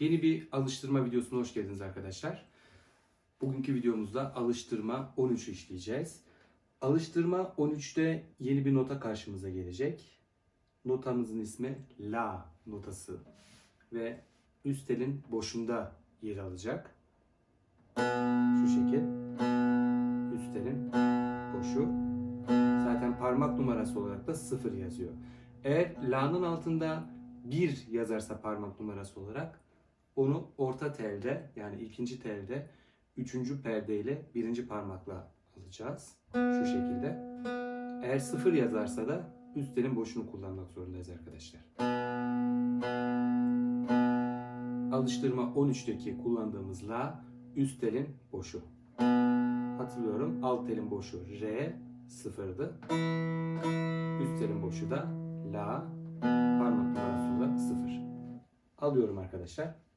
Yeni bir alıştırma videosuna hoş geldiniz arkadaşlar. Bugünkü videomuzda alıştırma 13'ü işleyeceğiz. Alıştırma 13'te yeni bir nota karşımıza gelecek. Notamızın ismi La notası ve üst telin boşunda yer alacak. Şu şekil. Üst telin boşu. Zaten parmak numarası olarak da 0 yazıyor. Eğer La'nın altında 1 yazarsa parmak numarası olarak onu orta telde yani ikinci telde üçüncü perdeyle birinci parmakla alacağız. Şu şekilde. Eğer 0 yazarsa da üst telin boşunu kullanmak zorundayız arkadaşlar. Alıştırma 13'teki kullandığımız La üst telin boşu. Hatırlıyorum alt telin boşu R sıfırdı. Üst telin boşu da La parmak numarası da sıfır. Alıyorum arkadaşlar.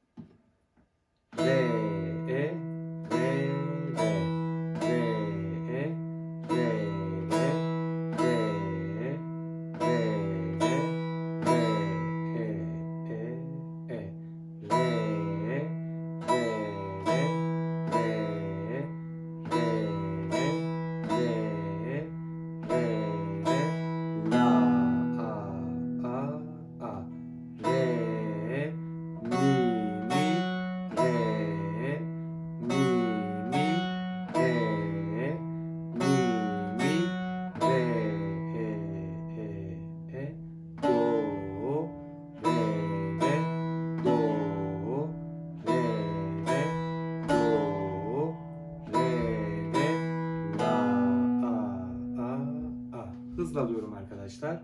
Hızla alıyorum arkadaşlar.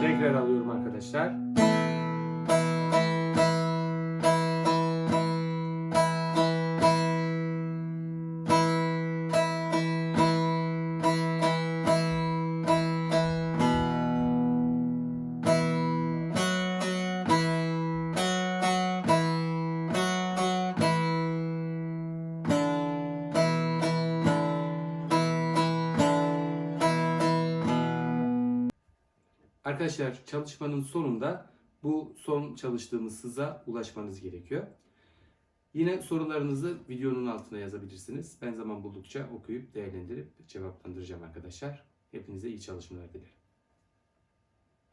Tekrar alıyorum arkadaşlar. Arkadaşlar çalışmanın sonunda bu son çalıştığımız hıza ulaşmanız gerekiyor. Yine sorularınızı videonun altına yazabilirsiniz. Ben zaman buldukça okuyup değerlendirip cevaplandıracağım arkadaşlar. Hepinize iyi çalışmalar dilerim.